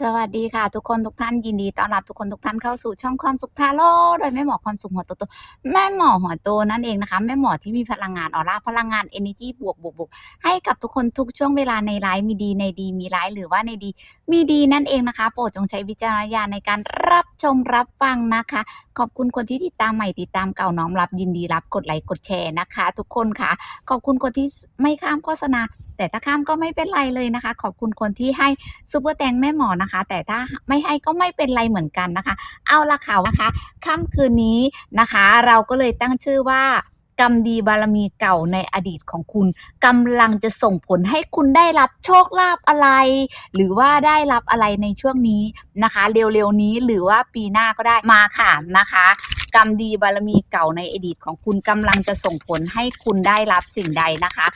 สวัสดีค่ะ ทุกคนทุกท่านยินดีต้อนรับทุกคนทุกท่านเข้าสู่ช่องความสุขทาโร่โดยแม่หมอความสุขหัวโตๆแม่หมอหัวโตนั่นเองนะคะ แม่หมอที่มีพลังงานออร่าพลังงาน energy บวกบวกบวกให้กับทุกคนทุกช่วงเวลาในไลฟ์มีดีในดีมีร้ายหรือว่าในดี มีดีนั่นเองนะคะ โปรดจงใช้วิจารณญาณในการรับชมรับฟังนะคะ ขอบคุณคนที่ติดตามใหม่ติดตามเก่าน้อมรับยินดีรับกดไลค์กดแชร์นะคะ ทุกคนค่ะ ขอบคุณคนที่ไม่ข้ามโฆษณา แต่ถ้าข้ามก็ไม่เป็นไรเลยนะคะ ขอบคุณคนที่ให้ซูเปอร์แตงแม่หมอนะคะ แต่ถ้าไม่ให้ก็ไม่เป็นไรเหมือนกันนะคะ เอาละค่ะนะคะค่ำคืนนี้นะคะ เราก็เลยตั้งชื่อว่ากรรมดีบารมีเก่าในอดีตของคุณกำลังจะส่งผลให้คุณได้รับโชคลาภอะไร หรือว่าได้รับอะไรในช่วงนี้นะคะ เร็วๆนี้หรือว่าปีหน้าก็ได้มาค่ะนะคะ กรรมดีบารมีเก่าในอดีตของคุณกำลังจะส่งผลให้คุณได้รับสิ่งใดนะคะ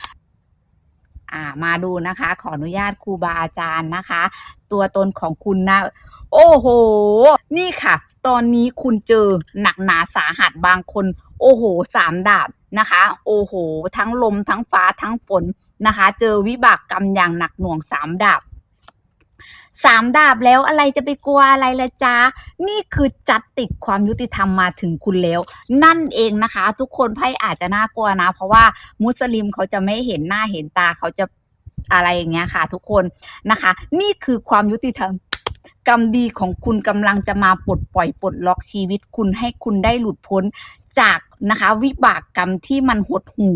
อ่ามาดูนะคะ ขออนุญาตครูบาอาจารย์นะคะ ตัวตนของคุณนะโอ้โห นี่ค่ะ ตอนนี้คุณเจอหนักหนาสาหัสบางคน โอ้โหสามดาบนะคะ โอ้โห ทั้งลมทั้งฟ้าทั้งฝนนะคะ เจอวิบากกรรมอย่างหนักหน่วงสามดาบ สามดาบแล้วอะไรจะไปกลัวอะไรละจ๊ะนี่คือจัดติดความยุติธรรมมาถึงคุณแล้ว นั่นเองนะคะ ทุกคนไพ่อาจจะน่ากลัวนะ เพราะว่ามุสลิมเขาจะไม่เห็นหน้าเห็นตาเขาจะอะไรอย่างเงี้ยค่ะ ทุกคนนะคะ นี่คือความยุติธรรมกรรมดีของคุณกำลังจะมาปลดปล่อยปลดล็อกชีวิตคุณให้คุณได้หลุดพ้นจากนะคะวิบากกรรมที่มันหดหู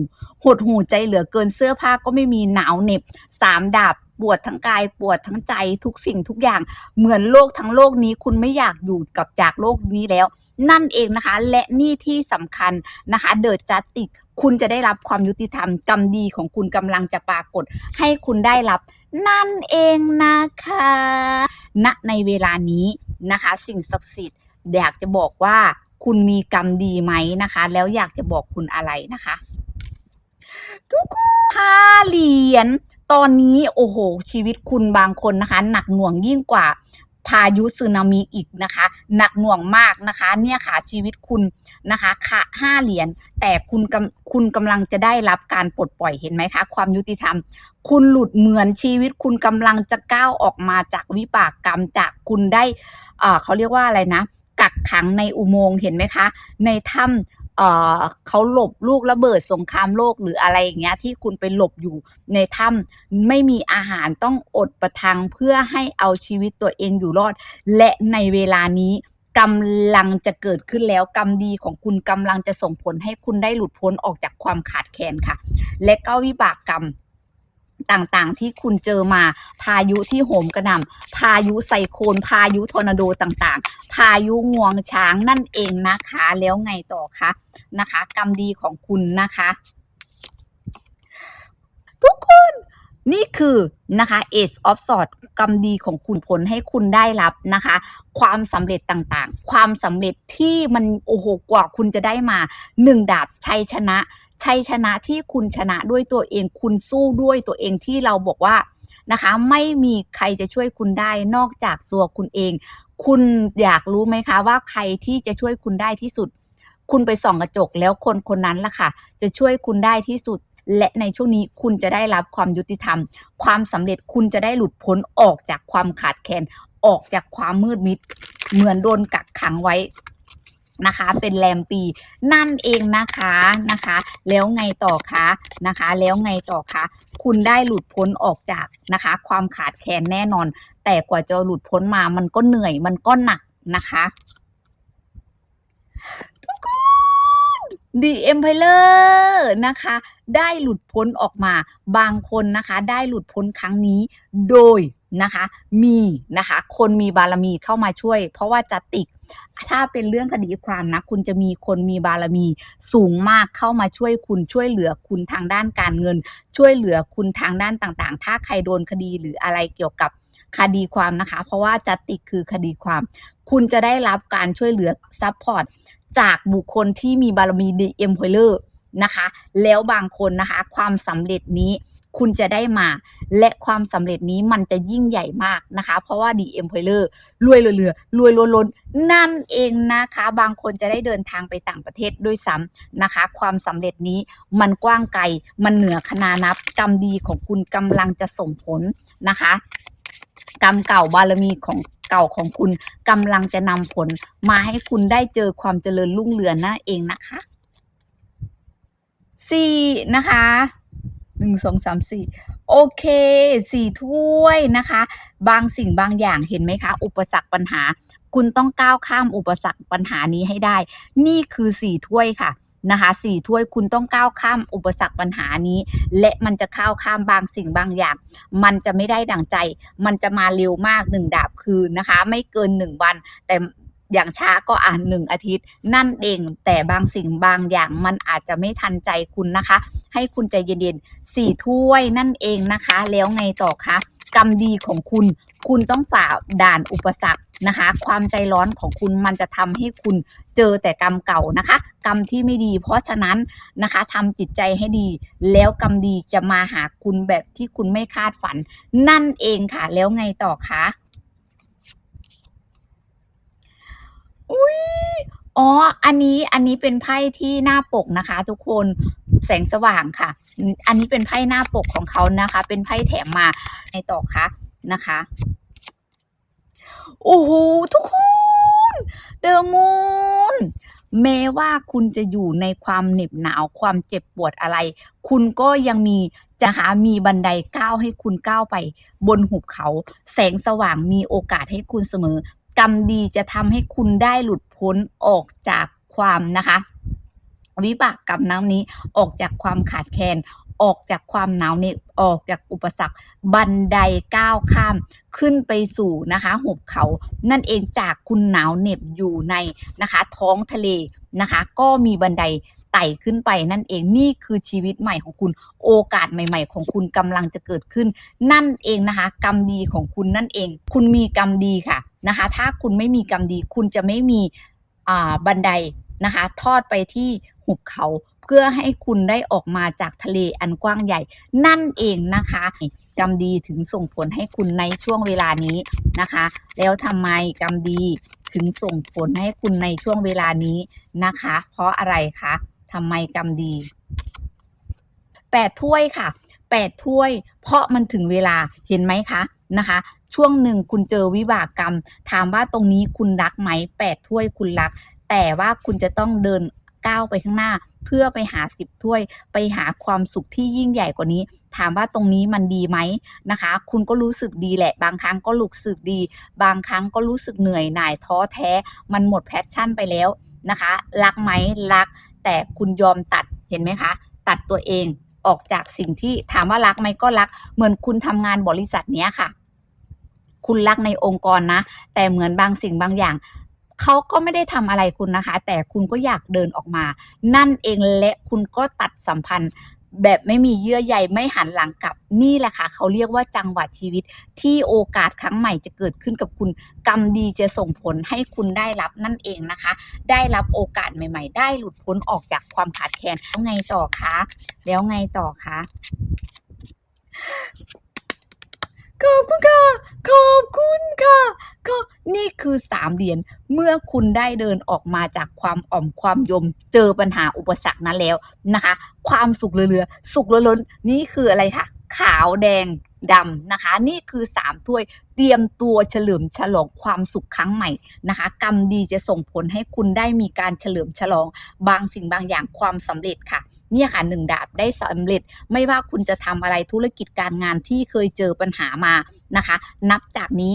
หดหูใจเหลือเกินเสื้อผ้าก็ไม่มีหนาวเหน็บสามดาบปวดทั้งกายปวดทั้งใจทุกสิ่งทุกอย่างเหมือนโลกทั้งโลกนี้คุณไม่อยากอยู่กับจากโลกนี้แล้ว นั่นเองนะคะ และนี่ที่สำคัญนะคะ เดิดจัดติกคุณจะได้รับความยุติธรรมกรรมดีของคุณกำลังจะปรากฏ ให้คุณได้รับนั่นเองนะคะณในเวลานี้นะคะ สิ่งศักดิ์สิทธิ์อยากจะบอกว่าคุณมีกรรมดีไหมนะคะ แล้วอยากจะบอกคุณอะไรนะคะ ทุกคนห้าเหรียญ ตอนนี้โอ้โห ชีวิตคุณบางคนนะคะ หนักหน่วงยิ่งกว่าพายุสึนามิอีกนะคะ หนักหน่วงมากนะคะ เนี่ยค่ะชีวิตคุณนะคะค่ะห้าเหรียญแต่คุณกำคุณกำลังจะได้รับการปลดปล่อยเห็นไหมคะ ความยุติธรรม คุณหลุดเหมือนชีวิตคุณกำลังจะก้าวออกมาจากวิบากกรรมจากคุณได้เอ่อเขาเรียกว่าอะไรนะ กักขังในอุโมงค์เห็นไหมคะ ในถ้ำ เขาหลบลูกระเบิดสงครามโลกหรืออะไรอย่างเงี้ยที่คุณไปหลบอยู่ในถ้ำไม่มีอาหารต้องอดประทังเพื่อให้เอาชีวิตตัวเองอยู่รอด และในเวลานี้กำลังจะเกิดขึ้นแล้วกรรมดีของคุณกำลังจะส่งผลให้คุณได้หลุดพ้นออกจากความขาดแคลนค่ะ และก็วิบากกรรม ต่างๆ ที่คุณเจอมาพายุที่โหมกระหน่ำพายุไซโคลนพายุทอร์นาโดต่างๆ พายุงวงช้างนั่นเองนะคะ แล้วไงต่อคะนะคะ กรรมดีของคุณนะคะ ทุกคนนี่คือนะคะ Ace of Swords กรรมดีของคุณผลให้คุณได้รับนะคะ ความสำเร็จต่างๆ ความสำเร็จที่มันโอ้โหกว่าคุณจะได้มาหนึ่งดาบชัยชนะ ชัยชนะที่คุณชนะด้วยตัวเอง คุณสู้ด้วยตัวเองที่เราบอกว่านะคะ ไม่มีใครจะช่วยคุณได้นอกจากตัวคุณเอง คุณอยากรู้ไหมคะว่าใครที่จะช่วยคุณได้ที่สุด คุณไปส่องกระจกแล้วคนคนนั้นล่ะค่ะ จะช่วยคุณได้ที่สุด และในช่วงนี้คุณจะได้รับความยุติธรรม ความสำเร็จคุณจะได้หลุดพ้นออกจากความขาดแคลนออกจากความมืดมิด เหมือนโดนกักขังไว้ นะคะเป็นแรมปีนั่นเองนะคะนะคะ แล้วไงต่อคะนะคะ แล้วไงต่อคะคุณได้หลุดพ้นออกจากนะคะ ความขาดแคลนแน่นอน แต่กว่าจะหลุดพ้นมามันก็เหนื่อยมันก็หนักนะคะ The Emperor นะคะ ได้หลุดพ้นออกมาบางคนนะคะ ได้หลุดพ้นครั้งนี้โดยนะคะมีนะคะคนมีบารมีเข้ามาช่วย เพราะว่าจะติกถ้าเป็นเรื่องคดีความนะคุณจะมีคนมีบารมีสูงมากเข้ามาช่วยคุณช่วยเหลือคุณทางด้านการเงิน ช่วยเหลือคุณทางด้านต่างๆ ถ้าใครโดนคดีหรืออะไรเกี่ยวกับ คดีความนะคะ เพราะว่าจะติกคือคดีความ คุณจะได้รับการช่วยเหลือซัพพอร์ตจากบุคคลที่มีบารมีดีเอ็มพลเลอร์นะคะ แล้วบางคนนะคะ ความสำเร็จนี้คุณจะได้มา และความสำเร็จนี้มันจะยิ่งใหญ่มากนะคะ เพราะว่าดีเอ็มพลเลอร์รวยเหลือรวยล้นๆนั่นเองนะคะ บางคนจะได้เดินทางไปต่างประเทศด้วยซ้ำนะคะ ความสำเร็จนี้มันกว้างไกล มันเหนือคนานับกรรมดีของคุณกำลังจะส่งผลนะคะ กรรมเก่าบารมีของเก่าของคุณกำลังจะนำผลมาให้คุณได้เจอความเจริญรุ่งเรืองนั่นเองนะคะสี่นะคะหนึ่งสองสามสี่โอเคสี่ถ้วยนะคะ บางสิ่งบางอย่างเห็นไหมคะ อุปสรรคปัญหา คุณต้องก้าวข้ามอุปสรรคปัญหานี้ให้ได้ นี่คือสี่ถ้วยค่ะ นะคะสี่ถ้วยคุณต้องก้าวข้ามอุปสรรคปัญหานี้ และมันจะก้าวข้ามบางสิ่งบางอย่าง มันจะไม่ได้ดั่งใจ มันจะมาเร็วมากหนึ่งดาบคืนนะคะ ไม่เกินหนึ่งวัน แต่อย่างช้าก็อ่านหนึ่งอาทิตย์ นั่นเองแต่บางสิ่งบางอย่างมันอาจจะไม่ทันใจคุณนะคะ ให้คุณใจเย็นๆสี่ถ้วยนั่นเองนะคะ แล้วไงต่อคะกรรมดีของคุณ คุณต้องฝ่าด่านอุปสรรค นะคะ ความใจร้อนของคุณมันจะทำให้คุณเจอแต่กรรมเก่านะคะ กรรมที่ไม่ดี เพราะฉะนั้นนะคะทำจิตใจให้ดี แล้วกรรมดีจะมาหาคุณแบบที่คุณไม่คาดฝัน นั่นเองค่ะ แล้วไงต่อคะอุ้ยอ๋อ อันนี้ อันนี้เป็นไพ่ที่หน้าปกนะคะ ทุกคน แสงสว่างค่ะ อันนี้เป็นไพ่หน้าปกของเขานะคะ เป็นไพ่แถมมาในต่อคะนะคะ โอ้โหทุกคนเดอะมูนแม้ว่าคุณจะอยู่ในความเหน็บหนาวความเจ็บปวดอะไร คุณก็ยังมีจะหามีบันไดก้าวให้คุณก้าวไป บนหุบเขา แสงสว่างมีโอกาสให้คุณเสมอ กรรมดีจะทำให้คุณได้หลุดพ้นออกจากความนะคะ วิบากกรรมนั้นนี้ออกจากความขาดแคลนออกจากความหนาวเหน็บออกจากอุปสรรค บันไดก้าวข้ามขึ้นไปสู่นะคะหุบเขา นั่นเองจากคุณหนาวเหน็บอยู่ในนะคะ ท้องทะเลนะคะ ก็มีบันไดไต่ขึ้นไปนั่นเองนี่คือชีวิตใหม่ของคุณโอกาสใหม่ ๆ ของคุณกำลังจะเกิดขึ้น นั่นเองนะคะ กรรมดีของคุณนั่นเอง คุณมีกรรมดีค่ะนะคะ ถ้าคุณไม่มีกรรมดี คุณจะไม่มีอ่าบันไดนะคะ ทอดไปที่ หุบเขา เพื่อให้คุณได้ออกมาจากทะเลอันกว้างใหญ่ นั่นเองนะคะกรรมดีถึงส่งผลให้คุณในช่วงเวลานี้นะคะ แล้วทำไมกรรมดีถึงส่งผลให้คุณในช่วงเวลานี้นะคะ เพราะอะไรคะทำไมกรรมดีแปดถ้วยค่ะแปดถ้วย เพราะมันถึงเวลาเห็นไหมคะนะคะ ช่วงหนึ่งคุณเจอวิบากกรรม ถามว่าตรงนี้คุณรักไหมแปดถ้วยคุณรัก แต่ว่าคุณจะต้องเดิน ก้าวไปข้างหน้า เพื่อไปหาสิบถ้วย ไปหาความสุขที่ยิ่งใหญ่กว่านี้ ถามว่าตรงนี้มันดีไหมนะคะ คุณก็รู้สึกดีแหละ บางครั้งก็รู้สึกดี บางครั้งก็รู้สึกเหนื่อยหน่ายท้อแท้ มันหมดแพชชั่นไปแล้วนะคะ รักไหมรัก แต่คุณยอมตัดเห็นไหมคะ ตัดตัวเองออกจากสิ่งที่ถามว่ารักไหมก็รัก เหมือนคุณทำงานบริษัทเนี้ยค่ะ คุณรักในองค์กรนะ แต่เหมือนบางสิ่งบางอย่าง เขาก็ไม่ได้ทำอะไรคุณนะคะ แต่คุณก็อยากเดินออกมา นั่นเองและคุณก็ตัดสัมพันธ์แบบไม่มีเยื่อใยไม่หันหลังกลับนี่แหละค่ะ เขาเรียกว่าจังหวะชีวิตที่โอกาสครั้งใหม่จะเกิดขึ้นกับคุณ กรรมดีจะส่งผลให้คุณได้รับนั่นเองนะคะ ได้รับโอกาสใหม่ ๆ ได้หลุดพ้นออกจากความขาดแคลนแล้วไงต่อคะแล้วไงต่อคะ ขอบคุณค่ะ ขอบคุณค่ะก็นี่คือสามเหรียญเมื่อคุณได้เดินออกมาจากความอ่อมความยมเจอปัญหาอุปสรรคนั้นแล้วนะคะ ความสุขเรือๆสุขล้นๆนี่คืออะไรคะ ขาวแดงดำนะคะ นี่คือสามถ้วยเตรียมตัวเฉลิมฉลองความสุขครั้งใหม่นะคะ กรรมดีจะส่งผลให้คุณได้มีการเฉลิมฉลองบางสิ่งบางอย่างความสำเร็จค่ะ เนี่ยค่ะหนึ่งดาบได้สำเร็จ ไม่ว่าคุณจะทำอะไรธุรกิจการงานที่เคยเจอปัญหามานะคะ นับจากนี้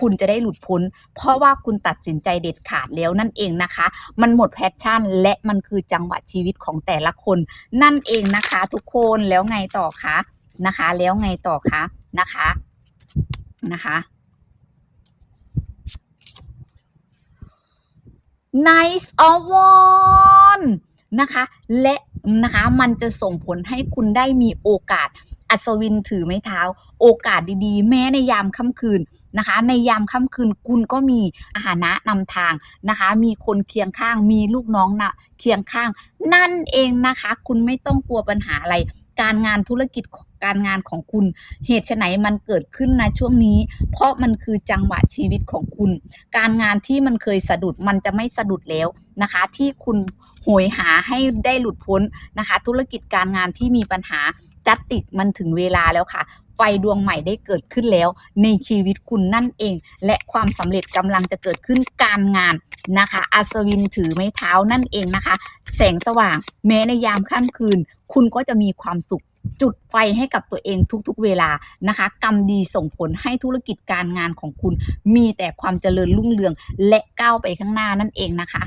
คุณจะได้หลุดพ้น เพราะว่าคุณตัดสินใจเด็ดขาดแล้วนั่นเองนะคะ มันหมดแพชชั่น และมันคือจังหวะชีวิตของแต่ละคน นั่นเองนะคะ ทุกคนแล้วไงต่อคะ นะคะ แล้วไงต่อคะนะคะนะคะ Nice of One นะคะ และนะคะมันจะส่งผลให้คุณได้มีโอกาส อัศวินถือไม้เท้า โอกาสดีๆ แม้ในยามค่ำคืนนะคะ ในยามค่ำคืนคุณก็มีอาหารนะนำทางนะคะ มีคนเคียงข้าง มีลูกน้องนะเคียงข้าง นั่นเองนะคะ คุณไม่ต้องกลัวปัญหาอะไร การงานธุรกิจการงานของคุณ เหตุไฉนมันเกิดขึ้นในช่วงนี้ เพราะมันคือจังหวะชีวิตของคุณ การงานที่มันเคยสะดุดมันจะไม่สะดุดแล้วนะคะ ที่คุณโหยหาให้ได้หลุดพ้นนะคะ ธุรกิจการงานที่มีปัญหา จัดติดมันถึงเวลาแล้วค่ะ ไฟดวงใหม่ได้เกิดขึ้นแล้วในชีวิตคุณนั่นเอง และความสำเร็จกำลังจะเกิดขึ้นการงานนะคะ อัศวินถือไม้เท้านั่นเองนะคะ แสงสว่างแม้ในยามค่ำคืน คุณก็จะมีความสุขจุดไฟให้กับตัวเองทุกๆเวลานะคะ กรรมดีส่งผลให้ธุรกิจการงานของคุณ มีแต่ความเจริญรุ่งเรือง และก้าวไปข้างหน้านั่นเองนะคะ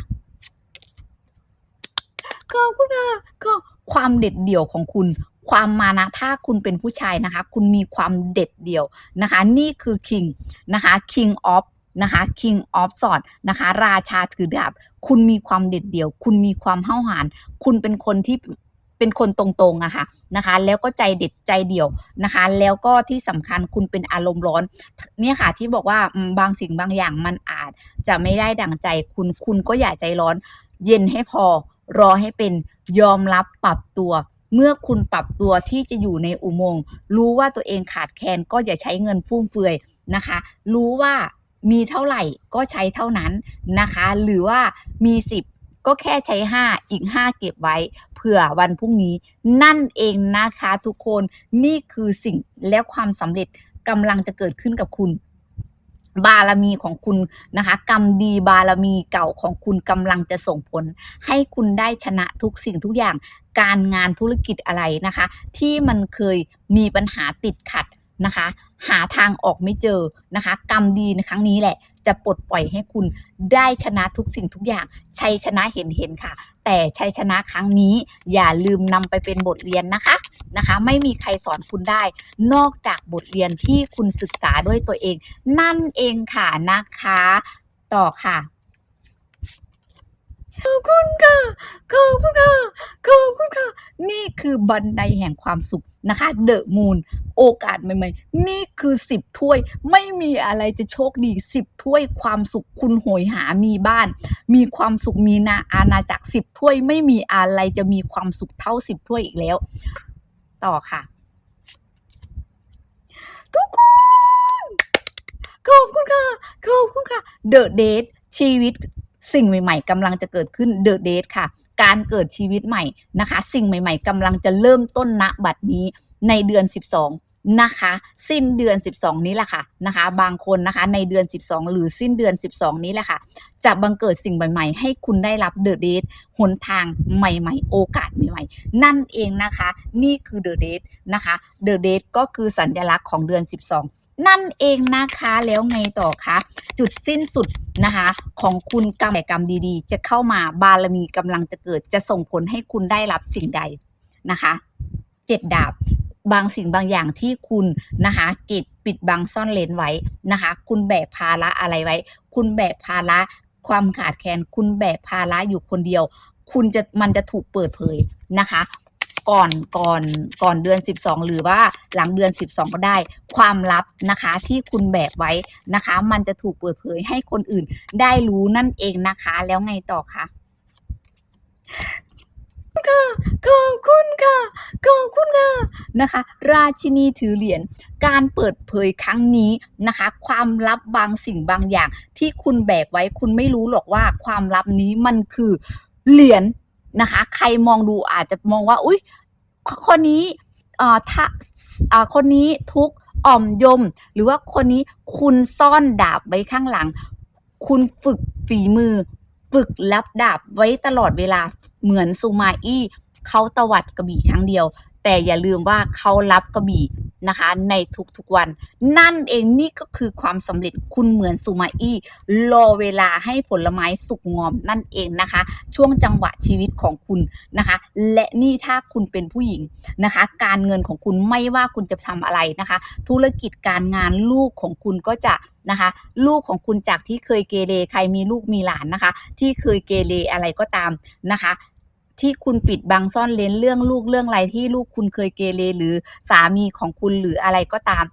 ขอบคุณค่ะก็ความเด็ดเดี่ยวของคุณ ความมานะถ้าคุณเป็นผู้ชายนะคะ คุณมีความเด็ดเดี่ยวนะคะ นี่คือ king นะคะ king of นะคะ king of sword นะคะ ราชาถือดาบ คุณมีความเด็ดเดี่ยว คุณมีความห้าวหาญคุณเป็นคนที่เป็นคนตรงๆอะค่ะนะคะ แล้วก็ใจเด็ดใจเดี่ยวนะคะ แล้วก็ที่สำคัญคุณเป็นอารมณ์ร้อน เนี่ยค่ะที่บอกว่าบางสิ่งบางอย่างมันอาจจะไม่ได้ดั่งใจคุณคุณก็อย่าใจร้อน เย็นให้พอรอให้เป็นยอมรับปรับตัว เมื่อคุณปรับตัวที่จะอยู่ในอุโมงค์รู้ว่าตัวเองขาดแคลนก็อย่าใช้เงินฟุ่มเฟือยนะคะ รู้ว่ามีเท่าไหร่ก็ใช้เท่านั้นนะคะ หรือว่ามี 10ก็แค่ใช้ 5 อีก 5 เก็บไว้ เผื่อวันพรุ่งนี้ นั่นเองนะคะทุกคนนี่คือสิ่งและความสำเร็จกำลังจะเกิดขึ้นกับคุณ บารมีของคุณนะคะ กรรมดีบารมีเก่าของคุณกำลังจะส่งผล ให้คุณได้ชนะทุกสิ่งทุกอย่างการงานธุรกิจอะไรนะคะ ที่มันเคยมีปัญหาติดขัด นะคะ หาทางออกไม่เจอนะคะ กรรมดีในครั้งนี้แหละ จะปลดปล่อยให้คุณได้ชนะทุกสิ่งทุกอย่าง ชัยชนะเห็นเห็นๆค่ะ แต่ชัยชนะครั้งนี้อย่าลืมนำไปเป็นบทเรียนนะคะนะคะ ไม่มีใครสอนคุณได้ นอกจากบทเรียนที่คุณศึกษาด้วยตัวเอง นั่นเองค่ะนะคะ ต่อค่ะ ขอบคุณค่ะ ขอบคุณค่ะ ขอบคุณค่ะ นี่คือบันไดแห่งความสุขนะคะ เดอะมูน โอกาสใหม่ๆ นี่คือสิบถ้วย ไม่มีอะไรจะโชคดีสิบถ้วยความสุขคุณโหยหามีบ้าน มีความสุขมีนาอาณาจักรสิบถ้วย ไม่มีอะไรจะมีความสุขเท่าสิบถ้วยอีกแล้ว ต่อค่ะ ทุกคนขอบคุณค่ะ ขอบคุณค่ะ เดอะเดทชีวิต สิ่งใหม่ ๆกำลังจะเกิดขึ้นเดอะเดทค่ะ การเกิดชีวิตใหม่นะคะ สิ่งใหม่ ๆกำลังจะเริ่มต้นณบัดนี้ในเดือน 12นะคะ สิ้นเดือน 12 นี้แหละค่ะนะคะ บางคนนะคะในเดือน 12 หรือสิ้นเดือน 12 นี้แหละค่ะ จะบังเกิดสิ่งใหม่ ๆ ให้คุณได้รับเดอะเดทหนทางใหม่ๆ โอกาสใหม่ๆ นั่นเองนะคะ นี่คือเดอะเดทนะคะเดอะเดทก็คือสัญลักษณ์ของเดือน 12 นั่นเองนะคะแล้วไงต่อคะจุดสิ้นสุดนะคะของคุณกรรมแต่กรรมดีๆ จะเข้ามาบารมีกำลังจะเกิดจะส่งผลให้คุณได้รับสิ่งใดนะคะเจ็ดดาบบางสิ่งบางอย่างที่คุณนะคะกิดปิดบังซ่อนเลนไว้นะคะ คุณแบกภาระอะไรไว้ คุณแบกภาระความขาดแคลนคุณแบกภาระอยู่คนเดียว คุณจะมันจะถูกเปิดเผยนะคะ ก่อนก่อนก่อนเดือน 12 หรือว่าหลังเดือน 12 ก็ได้ ความลับนะคะที่คุณแบกไว้นะคะ มันจะถูกเปิดเผยให้คนอื่นได้รู้นั่นเองนะคะ แล้วไงต่อคะค่ะขอบคุณค่ะขอบคุณค่ะนะคะ ราชินีถือเหรียญการเปิดเผยครั้งนี้นะคะ ความลับบางสิ่งบางอย่าง ที่คุณแบกไว้คุณไม่รู้หรอกว่าความลับนี้มันคือเหรียญ นะคะ ใครมองดูอาจจะมองว่า อุ้ยคนนี้เอ่อถ้าอ่าคนนี้ทุกอ่อมยม หรือว่าคนนี้คุณซ่อนดาบไว้ข้างหลัง คุณฝึกฝีมือ ฝึกรับดาบไว้ตลอดเวลาเหมือนซูมาอี้เขาตวัดกระบี่ครั้งเดียว แต่อย่าลืมว่าเขารับกระบี่ นะคะ ในทุกๆวัน นั่นเองนี่ก็คือความสำเร็จคุณเหมือนซูมาอี้รอเวลาให้ผลไม้สุกงอมนั่นเองนะคะ ช่วงจังหวะชีวิตของคุณนะคะ และนี่ถ้าคุณเป็นผู้หญิงนะคะ การเงินของคุณไม่ว่าคุณจะทำอะไรนะคะ ธุรกิจการงานลูกของคุณก็จะนะคะ ลูกของคุณจากที่เคยเกเรใครมีลูกมีหลานนะคะ ที่เคยเกเรอะไรก็ตามนะคะ ที่คุณปิดบังซ่อนเลนเรื่องลูกเรื่องอะไรที่ลูกคุณเคยเกเรหรือสามีของคุณหรืออะไรก็ตาม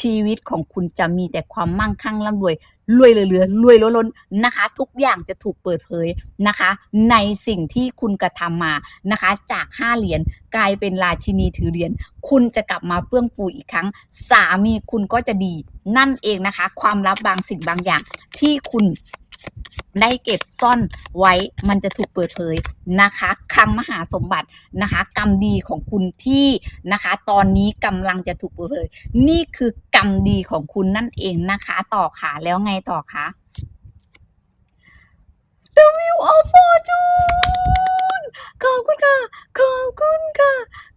ชีวิตของคุณจะมีแต่ความมั่งคั่งร่ำรวยรวยเหลือๆรวยล้นๆนะคะ ทุกอย่างจะถูกเปิดเผยนะคะ ในสิ่งที่คุณกระทำมานะคะ จากห้าเหรียญกลายเป็นราชินีถือเหรียญคุณจะกลับมาเฟื่องฟูอีกครั้ง สามีคุณก็จะดี นั่นเองนะคะ ความลับบางสิ่งบางอย่างที่คุณ ได้เก็บซ่อนไว้มันจะถูกเปิดเผยนะคะคลังมหาสมบัตินะคะ กรรมดีของคุณที่นะคะ ตอนนี้กำลังจะถูกเปิดเผย นี่คือกรรมดีของคุณนั่นเองนะคะ ต่อค่ะแล้วไงต่อคะ The Wheel of Fortune ขอบคุณค่ะ ขอบคุณค่ะ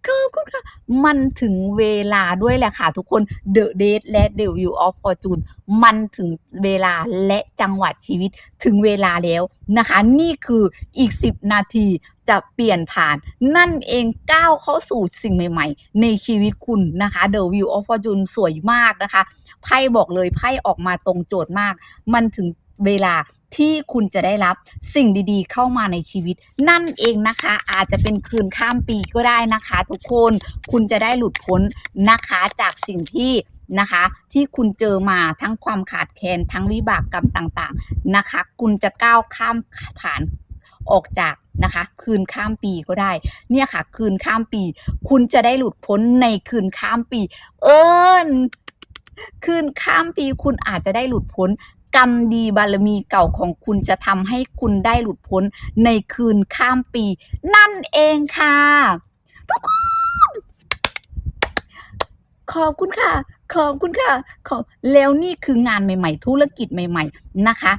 ขอบคุณค่ะ มันถึงเวลาด้วยแหละค่ะ ทุกคน The Date และ The Wheel of Fortune มันถึงเวลาและจังหวะชีวิตถึงเวลาแล้วนะคะ นี่คืออีก 10 นาทีจะเปลี่ยนผ่าน นั่นเองก้าวเข้าสู่สิ่งใหม่ ๆ ในชีวิตคุณนะคะ The Wheel of Fortune สวยมากนะคะ ไพ่บอกเลยไพ่ออกมาตรงโจทย์มาก มันถึง เวลาที่คุณจะได้รับสิ่งดีๆ เข้ามาในชีวิต นั่นเองนะคะ อาจจะเป็นคืนข้ามปีก็ได้นะคะ ทุกคนคุณจะได้หลุดพ้นนะคะจากสิ่งที่นะคะที่คุณเจอมาทั้งความขาดแคลนทั้งวิบากกรรมต่างๆนะคะ คุณจะก้าวข้ามผ่านออกจากนะคะ คืนข้ามปีก็ได้ เนี่ยค่ะ คืนข้ามปี คุณจะได้หลุดพ้นในคืนข้ามปี เอิญคืนข้ามปีคุณอาจจะได้หลุดพ้น กรรมดีบารมีเก่าของคุณจะทำให้คุณได้หลุดพ้นในคืนข้ามปี นั่นเองค่ะ ทุกคน ขอบคุณค่ะ ขอบคุณค่ะขอบแล้วนี่คืองานใหม่ ๆ ธุรกิจใหม่ ๆ นะคะ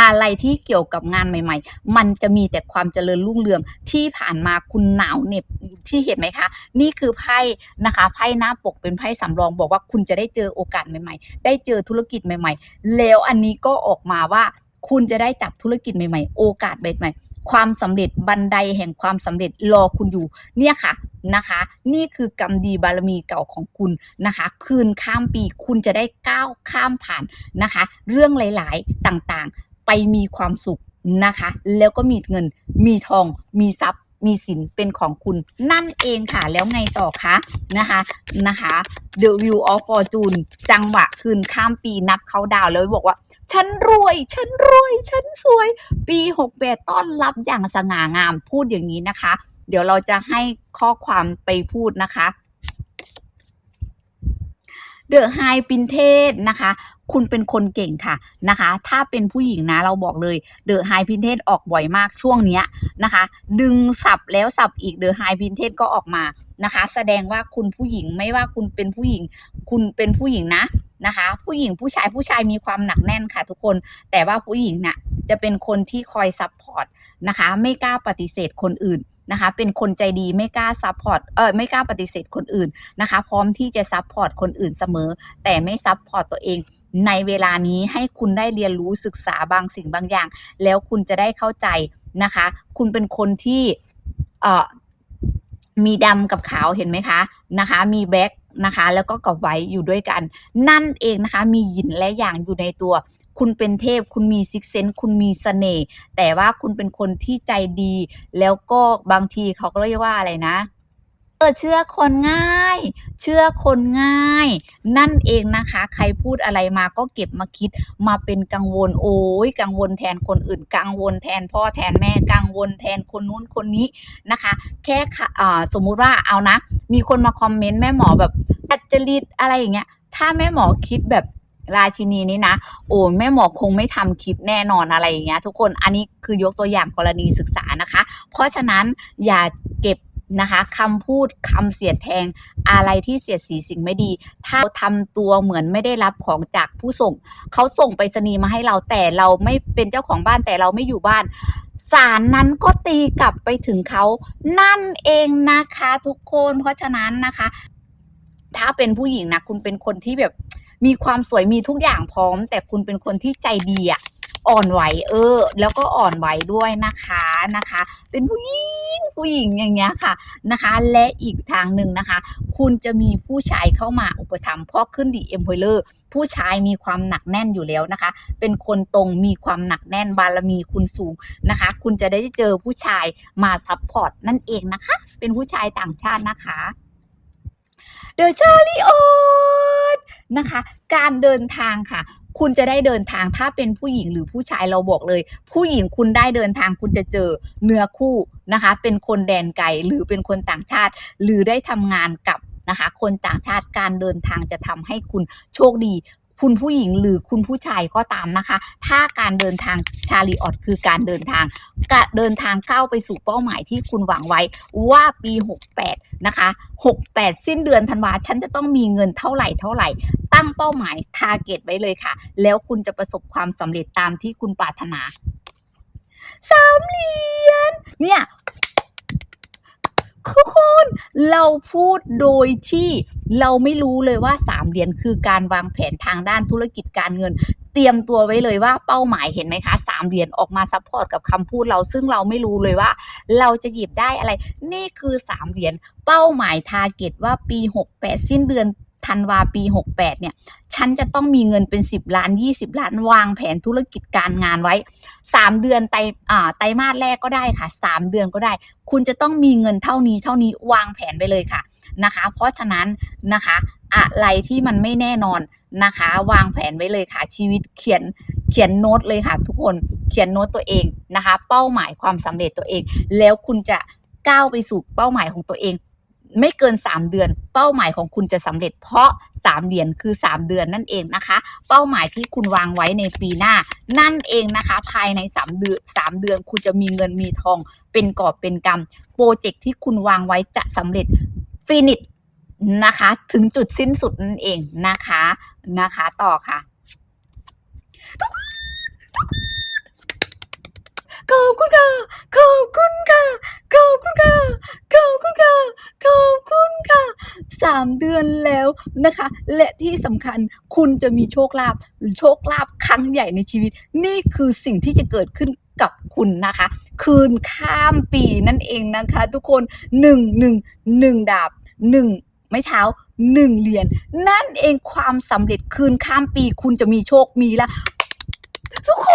อะไรที่เกี่ยวกับงานใหม่ ๆ มันจะมีแต่ความเจริญรุ่งเรืองที่ผ่านมาคุณหนาวเหน็บที่เห็นไหมคะ นี่คือไพ่นะคะไพ่หน้าปกเป็นไพ่สำรองบอกว่าคุณจะได้เจอโอกาสใหม่ๆ ได้เจอธุรกิจใหม่ ๆ แล้วอันนี้ก็ออกมาว่าคุณจะได้จับธุรกิจใหม่ๆ โอกาสใหม่ๆ ความสำเร็จบันไดแห่งความสำเร็จรอคุณอยู่ เนี่ยค่ะนะคะ นี่คือกรรมดีบารมีเก่าของคุณนะคะ คืนข้ามปีคุณจะได้ก้าวข้ามผ่านนะคะ เรื่องหลายๆต่างๆ มีความสุขนะคะ แล้วก็มีเงิน มีทอง มีทรัพย์ มีสินเป็นของคุณ นั่นเองค่ะ แล้วไงต่อคะนะคะนะคะ The View of Fortune จังหวะคืนข้ามปีนับเขาดาวแล้วบอกว่า ฉันรวย ฉันรวย ฉันสวย ปี68ต้อนรับอย่างสง่างามพูดอย่างนี้นะคะ เดี๋ยวเราจะให้ข้อความไปพูดนะคะ เดอะไฮปินเทสนะคะ คุณเป็นคนเก่งค่ะนะคะ ถ้าเป็นผู้หญิงนะเราบอกเลยเดอะไฮพินเทสออกบ่อยมากช่วงเนี้ยนะคะ ดึงสับแล้วสับอีกเดอะไฮพินเทสก็ออกมานะคะ แสดงว่าคุณผู้หญิงไม่ว่าคุณเป็นผู้หญิง คุณเป็นผู้หญิงนะนะคะ ผู้หญิงผู้ชายผู้ชายมีความหนักแน่นค่ะทุกคน แต่ว่าผู้หญิงน่ะจะเป็นคนที่คอยซับพอร์ตนะคะ ไม่กล้าปฏิเสธคนอื่น นะคะ เป็นคนใจดีไม่กล้าซับพอร์ตเออไม่กล้าปฏิเสธคนอื่นนะคะ พร้อมที่จะซับพอร์ตคนอื่นเสมอ แต่ไม่ซับพอร์ตตัวเอง ในเวลานี้ให้คุณได้เรียนรู้ศึกษาบางสิ่งบางอย่าง แล้วคุณจะได้เข้าใจนะคะ คุณเป็นคนที่เอ่อมีดำกับขาวเห็นไหมคะนะคะ มีแบล็กนะคะ แล้วก็กับไว้อยู่ด้วยกัน นั่นเองนะคะ มีหยินและหยางอยู่ในตัว คุณเป็นเทพ คุณมีซิกเซนคุณมีเสน่ห์แต่ว่าคุณเป็นคนที่ใจดี แล้วก็บางทีเขาก็เรียกว่าอะไรนะเชื่อคนง่าย เชื่อคนง่าย นั่นเองนะคะ ใครพูดอะไรมาก็เก็บมาคิดมาเป็นกังวลโอ้ยกังวลแทนคนอื่น กังวลแทนพ่อแทนแม่กังวลแทนคนนู้นคนนี้นะคะ แค่สมมุติว่าเอานะ มีคนมาคอมเมนต์แม่หมอแบบอัจจริตอะไรอย่างเงี้ยถ้าแม่หมอคิดแบบ ราชินีนี้นะโอ้แม่หมอคงไม่ทำคลิปแน่นอนอะไรอย่างเงี้ยทุกคนอันนี้คือยกตัวอย่างกรณีศึกษานะคะ เพราะฉะนั้นอย่าเก็บนะคะคำพูดคำเสียดแทงอะไรที่เสียดสีสิ่งไม่ดี ถ้าเราทำตัวเหมือนไม่ได้รับของจากผู้ส่ง เขาส่งไปรษณีย์มาให้เราแต่เราไม่เป็นเจ้าของบ้านแต่เราไม่อยู่บ้านสารนั้นก็ตีกลับไปถึงเขานั่นเองนะคะทุกคนเพราะฉะนั้นนะคะ ถ้าเป็นผู้หญิงนะคุณเป็นคนที่แบบ มีความสวยมีทุกอย่างพร้อม แต่คุณเป็นคนที่ใจดีอะอ่อนไหวเออ แล้วก็อ่อนไหวด้วยนะคะนะคะ เป็นผู้หญิงผู้หญิงอย่างเงี้ยค่ะนะคะ และอีกทางหนึ่งนะคะ คุณจะมีผู้ชายเข้ามาอุปถัมภ์เพราะขึ้นดีเอ็มพเลอร์ผู้ชายมีความหนักแน่นอยู่แล้วนะคะ เป็นคนตรงมีความหนักแน่นบารมีคุณสูงนะคะ คุณจะได้เจอผู้ชายมาซัพพอร์ตนั่นเองนะคะ เป็นผู้ชายต่างชาตินะคะ เดอะชาริโอตนะคะ การเดินทางค่ะ คุณจะได้เดินทางถ้าเป็นผู้หญิงหรือผู้ชายเราบอกเลย ผู้หญิงคุณได้เดินทางคุณจะเจอเนื้อคู่นะคะ เป็นคนแดนไกลหรือเป็นคนต่างชาติ หรือได้ทำงานกับนะคะคนต่างชาติการเดินทางจะทำให้คุณโชคดี คุณผู้หญิงหรือคุณผู้ชายก็ตามนะคะ ถ้าการเดินทางชาลีออดคือการเดินทางกเดินทางก้าวไปสู่เป้าหมายที่คุณหวังไว้ว่าปี 68 นะคะ 68 สิ้นเดือนธันวาฉันจะต้องมีเงินเท่าไหร่เท่าไหร่ ตั้งเป้าหมายทาร์เก็ตไว้เลยค่ะ แล้วคุณจะประสบความสำเร็จตามที่คุณปรารถนาสามเหรียญเนี่ย ทุกคนเราพูดโดยที่เราไม่รู้เลยว่าสามเหรียญคือการวางแผนทางด้านธุรกิจการเงิน เตรียมตัวไว้เลยว่าเป้าหมายเห็นไหมคะสามเหรียญออกมาซัพพอร์ตกับคำพูดเราซึ่งเราไม่รู้เลยว่า เราจะหยิบได้อะไร นี่คือสามเหรียญเป้าหมายทาร์เก็ตว่าปี 68 สิ้นเดือน ธันวาปี 68 เนี่ย ฉันจะต้องมีเงินเป็น 10 ล้าน 20 ล้านวางแผนธุรกิจการงานไว้ 3 เดือนไตรอ่าไตรมาสแรกก็ได้ค่ะ 3 เดือนก็ได้ คุณจะต้องมีเงินเท่านี้เท่านี้วางแผนไปเลยค่ะนะคะ เพราะฉะนั้นนะคะอะไรที่มันไม่แน่นอนนะคะ วางแผนไว้เลยค่ะ ชีวิตเขียนเขียนโน้ตเลยค่ะ ทุกคนเขียนโน้ตตัวเองนะคะ เป้าหมายความสำเร็จตัวเอง แล้วคุณจะก้าวไปสู่เป้าหมายของตัวเอง ไม่เกิน 3 เดือน เป้าหมายของคุณจะสำเร็จ เพราะ 3เหรียญคือ 3 เดือนนั่นเองนะคะ เป้าหมายที่คุณวางไว้ในปีหน้า นั่นเองนะคะ ภายใน 3 เดือน3เดือนคุณจะมีเงินมีทอง เป็นกอบเป็นกำโปรเจกต์ที่คุณวางไว้จะสำเร็จฟินิชนะคะ ถึงจุดสิ้นสุดนั่นเองนะคะนะคะ ต่อค่ะขอบคุณค่ะ เดือนแล้วนะคะ และที่สำคัญคุณจะมีโชคลาภโชคลาภครั้งใหญ่ในชีวิต นี่คือสิ่งที่จะเกิดขึ้นกับคุณนะคะ คืนข้ามปีนั่นเองนะคะ ทุกคน1 1 1ดาบ1ไม้เท้าหนึ่งเหรียญนนั่นเองความสำเร็จคืนข้ามปีคุณจะมีโชคมีแล้วทุกค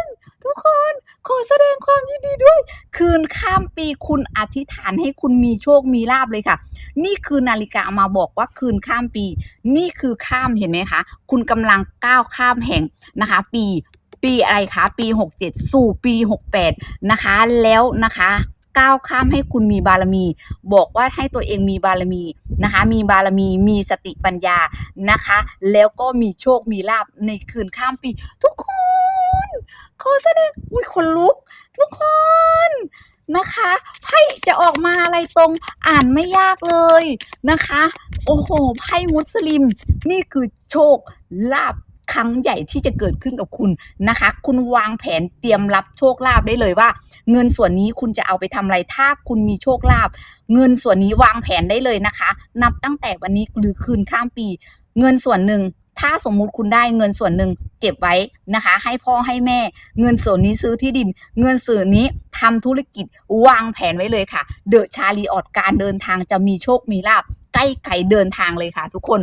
น กคน ขอแสดงความยินดีด้วย คืนข้ามปีคุณอธิษฐานให้คุณมีโชคมีลาบเลยค่ะ นี่คือนาฬิกามาบอกว่าคืนข้ามปี นี่คือข้ามเห็นไหมคะ คุณกำลังก้าวข้ามแห่งนะคะ ปีปีอะไรคะปี 67 สู่ปี 68 นะคะ แล้วนะคะก้าวข้ามให้คุณมีบารมี บอกว่าให้ตัวเองมีบารมีนะคะ มีบารมีมีสติปัญญานะคะ แล้วก็มีโชคมีลาบในคืนข้ามปี ทุกคน ขอแสดงอุ้ยคนลุก ทุกคนนะคะไพ่จะออกมาอะไรตรงอ่านไม่ยากเลยนะคะ โอ้โหไพ่มุสลิม นี่คือโชคลาบครั้งใหญ่ที่จะเกิดขึ้นกับคุณนะคะ คุณวางแผนเตรียมรับโชคลาภได้เลยว่า เงินส่วนนี้คุณจะเอาไปทำอะไรถ้าคุณมีโชคลาภเงินส่วนนี้วางแผนได้เลยนะคะ นับตั้งแต่วันนี้หรือคืนข้ามปี เงินส่วนหนึ่ง ถ้าสมมุติคุณได้เงินส่วนหนึ่งเก็บไว้นะคะ ให้พ่อให้แม่ เงินส่วนนี้ซื้อที่ดิน เงินส่วนนี้ทำธุรกิจวางแผนไว้เลยค่ะ เดอะชาลีออดการเดินทางจะมีโชคมีลาบใกล้ไกลเดินทางเลยค่ะทุกคน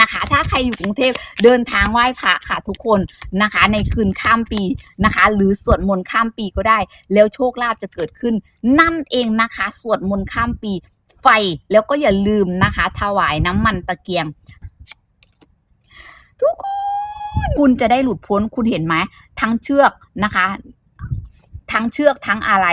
นะคะ ถ้าใครอยู่กรุงเทพเดินทางไหว้พระค่ะทุกคนนะคะ ในคืนข้ามปีนะคะ หรือสวดมนต์ข้ามปีก็ได้ แล้วโชคลาภจะเกิดขึ้น นั่นเองนะคะ สวดมนต์ข้ามปีไฟแล้วก็อย่าลืมนะคะ ถวายน้ำมันตะเกียง ทุกคนคุณจะได้หลุดพ้นคุณเห็นไหมทั้งเชือกนะคะ ทั้งเชือกทั้งอะไร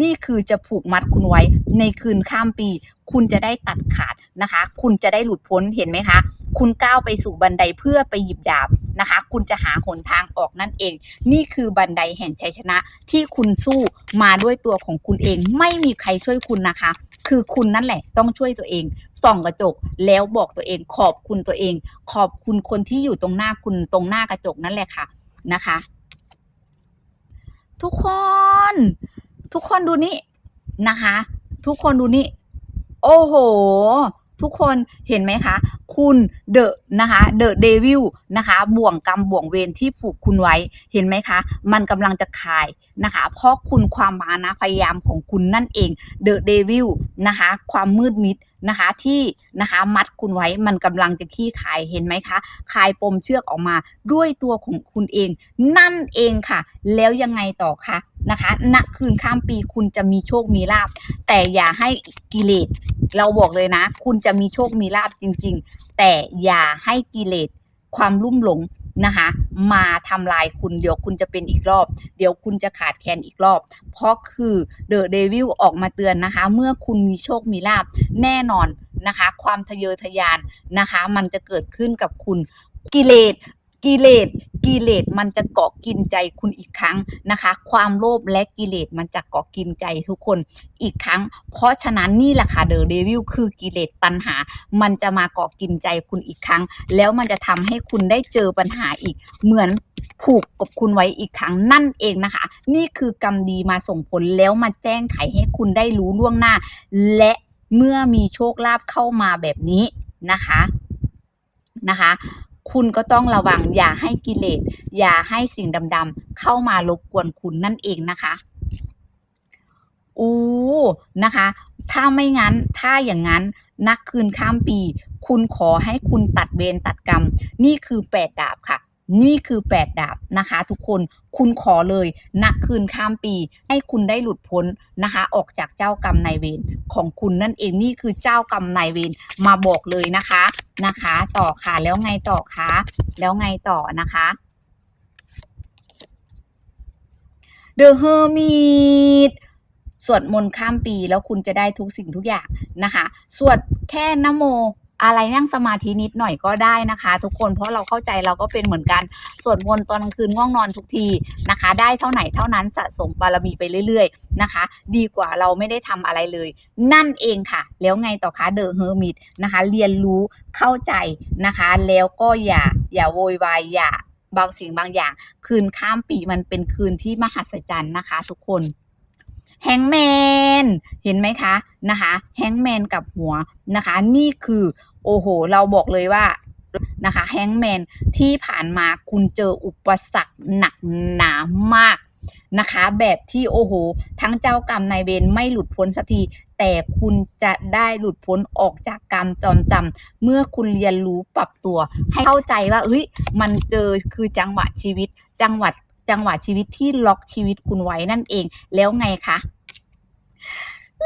นี่คือจะผูกมัดคุณไว้ในคืนข้ามปี คุณจะได้ตัดขาดนะคะ คุณจะได้หลุดพ้นเห็นไหมคะ คุณก้าวไปสู่บันไดเพื่อไปหยิบดาบนะคะ คุณจะหาหนทางออกนั่นเอง นี่คือบันไดแห่งชัยชนะที่คุณสู้มาด้วยตัวของคุณเอง ไม่มีใครช่วยคุณนะคะ คือคุณนั่นแหละ ต้องช่วยตัวเอง ส่องกระจกแล้วบอกตัวเอง ขอบคุณตัวเอง ขอบคุณคนที่อยู่ตรงหน้าคุณตรงหน้ากระจกนั่นแหละค่ะนะคะ ทุกคน ทุกคนดูนี่นะคะ ทุกคนดูนี่ โอ้โหทุกคนเห็นไหมคะ คุณเดอะนะคะเดอะเดวิลนะคะ บ่วงกรรมบ่วงเวรที่ผูกคุณไว้เห็นไหมคะ มันกำลังจะคาย นะคะ เพราะคุณความมานะพยายามของคุณนั่นเองเดอะเดวิลนะคะ ความมืดมิดนะคะที่นะคะมัดคุณไว้มันกำลังจะขี้คายเห็นไหมคะคลายปมเชือกออกมาด้วยตัวของคุณเอง นั่นเองค่ะ แล้วยังไงต่อคะนะคะณคืนข้ามปีคุณจะมีโชคมีลาบ แต่อย่าให้กิเลสเราบอกเลยนะ คุณจะมีโชคมีลาบจริง ๆ แต่อย่าให้กิเลสความลุ่มหลง นะคะ มาทำลายคุณเดี๋ยวคุณจะเป็นอีกรอบ เดี๋ยวคุณจะขาดแคลนอีกรอบ เพราะคือเดอะเดวิลออกมาเตือนนะคะ เมื่อคุณมีโชคมีลาบแน่นอนนะคะ ความทะเยอทะยานนะคะ มันจะเกิดขึ้นกับคุณกิเลส กิเลสกิเลสมันจะเกาะกินใจคุณอีกครั้งนะคะ ความโลภและกิเลสมันจะเกาะกินใจทุกคนอีกครั้ง เพราะฉะนั้นนี่แหละค่ะเดอะเดวิลคือกิเลสตัณหา มันจะมาเกาะกินใจคุณอีกครั้ง แล้วมันจะทำให้คุณได้เจอปัญหาอีก เหมือนผูกกับคุณไว้อีกครั้งนั่นเองนะคะ นี่คือกรรมดีมาส่งผลแล้วมาแจ้งไขให้คุณได้รู้ล่วงหน้า และเมื่อมีโชคลาภเข้ามาแบบนี้นะคะนะคะ คุณก็ต้องระวังอย่าให้กิเลส อย่าให้สิ่งดำๆเข้ามารบกวนคุณนั่นเองนะคะอู้นะคะ ถ้าไม่งั้นถ้าอย่างนั้นนักคืนข้ามปี คุณขอให้คุณตัดเวรตัดกรรม นี่คือแปดดาบค่ะ นี่คือแปดดาบนะคะ ทุกคนคุณขอเลยนักคืนข้ามปี ให้คุณได้หลุดพ้นนะคะ ออกจากเจ้ากรรมนายเวรของคุณนั่นเองนี่คือเจ้ากรรมนายเวรมาบอกเลยนะคะนะคะ ต่อค่ะแล้วไงต่อคะแล้วไงต่อนะคะ The Hermit สวดมนต์ข้ามปีแล้วคุณจะได้ทุกสิ่งทุกอย่างนะคะ สวดแค่นโม อะไรนั่งสมาธินิดหน่อยก็ได้นะคะ ทุกคนเพราะเราเข้าใจเราก็เป็นเหมือนกันสวดมนต์ตอนกลางคืนง่วงนอนทุกทีนะคะ ได้เท่าไหนเท่านั้นสะสมบารมีไปเรื่อย ๆนะคะ ดีกว่าเราไม่ได้ทำอะไรเลย นั่นเองค่ะ แล้วไงต่อคะเดอะเฮอร์มิตนะคะ เรียนรู้เข้าใจนะคะ แล้วก็อย่าอย่าโวยวายอย่าบางสิ่งบางอย่าง คืนข้ามปีมันเป็นคืนที่มหัศจรรย์นะคะ ทุกคน แฮงแมนเห็นไหมคะนะคะแฮงแมนกับหัวนะคะ นี่คือโอ้โห เราบอกเลยว่านะคะแฮงแมนที่ผ่านมาคุณเจออุปสรรคหนักหนามากนะคะ แบบที่โอ้โห ทั้งเจ้ากรรมนายเวรไม่หลุดพ้นสักทีแต่คุณจะได้หลุดพ้นออกจากกรรมจอมจำเมื่อคุณเรียนรู้ปรับตัว ให้เข้าใจว่าเฮ้ยมันเจอคือจังหวะชีวิต จังหวัด จังหวะชีวิตที่ล็อกชีวิตคุณไว้นั่นเอง แล้วไงคะ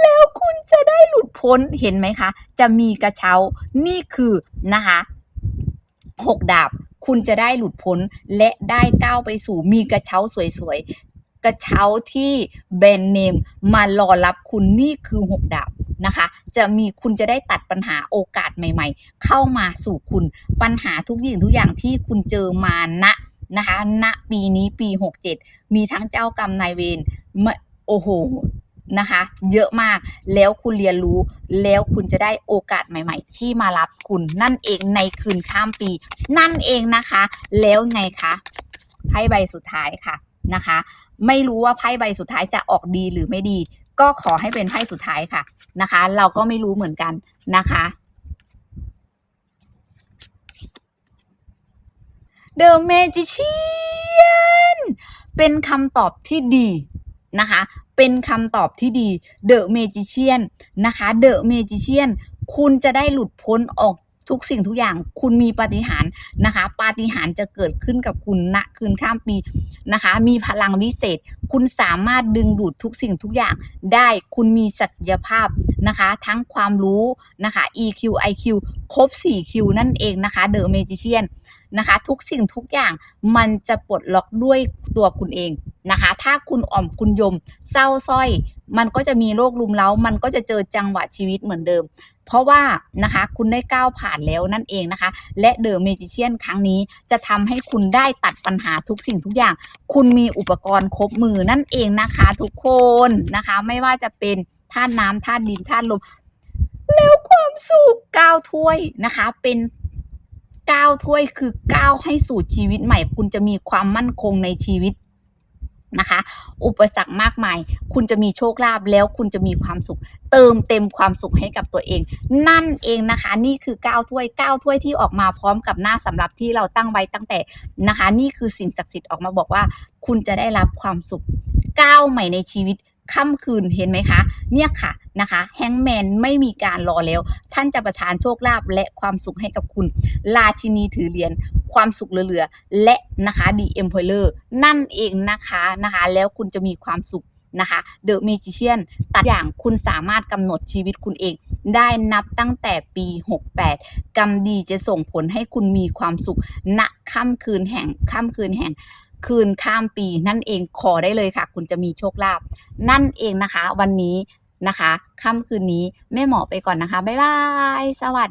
แล้วคุณจะได้หลุดพ้นเห็นไหมคะ จะมีกระเช้านี่คือนะคะหกดาบ คุณจะได้หลุดพ้นและได้ก้าวไปสู่มีกระเช้าสวยๆ กระเช้าที่แบรนด์เนมมารอรับคุณนี่คือหกดาบนะคะ จะมีคุณจะได้ตัดปัญหาโอกาสใหม่ ๆ เข้ามาสู่คุณปัญหาทุกอย่างทุกอย่างที่คุณเจอมาณนะ นะคะณปีนี้ปี 67 มีทั้งเจ้ากรรมนายเวรโอ้โหนะคะ เยอะมากแล้วคุณเรียนรู้แล้วคุณจะได้โอกาสใหม่ ๆ ที่มารับคุณนั่นเองในคืนข้ามปี นั่นเองนะคะ แล้วไงคะไพ่ใบสุดท้ายค่ะนะคะ ไม่รู้ว่าไพ่ใบสุดท้ายจะออกดีหรือไม่ดี ก็ขอให้เป็นไพ่สุดท้ายค่ะนะคะ เราก็ไม่รู้เหมือนกันนะคะ The Magician เป็นคำตอบที่ดีนะคะ เป็นคำตอบที่ดี The Magician นะคะ The Magician คุณจะได้หลุดพ้นออก ทุกสิ่งทุกอย่างคุณมีปาฏิหาริย์นะคะปาฏิหาริย์จะเกิดขึ้นกับคุณณคืนข้ามปีนะคะ มีพลังวิเศษ คุณสามารถดึงดูดทุกสิ่งทุกอย่างได้คุณมีศักยภาพนะคะ ทั้งความรู้นะคะ EQ IQ ครบ 4Q นั่นเองนะคะ The Magician นนะคะทุกสิ่งทุกอย่างมันจะปลดล็อกด้วยตัวคุณเองนะคะ ถ้าคุณอ่อมคุณยมเศร้าสร้อย มันก็จะมีโรคลุมเล้า มันก็จะเจอจังหวะชีวิตเหมือนเดิม เพราะว่านะคะคุณได้ก้าวผ่านแล้วนั่นเองนะคะ และเดอะเมจิเชียนครั้งนี้จะทำให้คุณได้ตัดปัญหาทุกสิ่งทุกอย่าง คุณมีอุปกรณ์ครบมือนั่นเองนะคะ ทุกคนนะคะ ไม่ว่าจะเป็นธาตุน้ำธาตุดินธาตุลมแล้วความสุขก้าวถ้วยนะคะ เป็นก้าวถ้วยคือก้าวให้สู่ชีวิตใหม่ คุณจะมีความมั่นคงในชีวิต นะคะ อุปสรรคมากมาย คุณจะมีโชคลาภแล้วคุณจะมีความสุข เติมเต็มความสุขให้กับตัวเอง นั่นเองนะคะ นี่คือก้าวถ้วยก้าวถ้วยที่ออกมาพร้อมกับหน้าสำหรับที่เราตั้งไว้ตั้งแต่นะคะ นี่คือสิ่งศักดิ์สิทธิ์ออกมาบอกว่า คุณจะได้รับความสุขก้าวใหม่ในชีวิต ค่ำคืนเห็นไหมคะ เนี่ยค่ะนะคะแฮงแมนไม่มีการรอแล้ว ท่านจะประทานโชคลาภและความสุขให้กับคุณ ราชินีถือเหรียญความสุขเหลือๆและนะคะดีเอ็มพลเลอร์นั่นเองนะคะนะคะแล้วคุณจะมีความสุขนะคะเดอะเมจิเชียนตัดอย่างคุณสามารถกำหนดชีวิตคุณเอง ได้นับตั้งแต่ปี 68 กรรมดีจะส่งผลให้คุณมีความสุขณค่ำคืนแห่งค่ำคืนแห่ง คืนข้ามปีนั่นเองขอได้เลยค่ะ คุณจะมีโชคลาภนั่นเองนะคะ วันนี้นะคะค่ำคืนนี้แม่หมอไปก่อนนะคะ บ๊ายบาย สวัสดี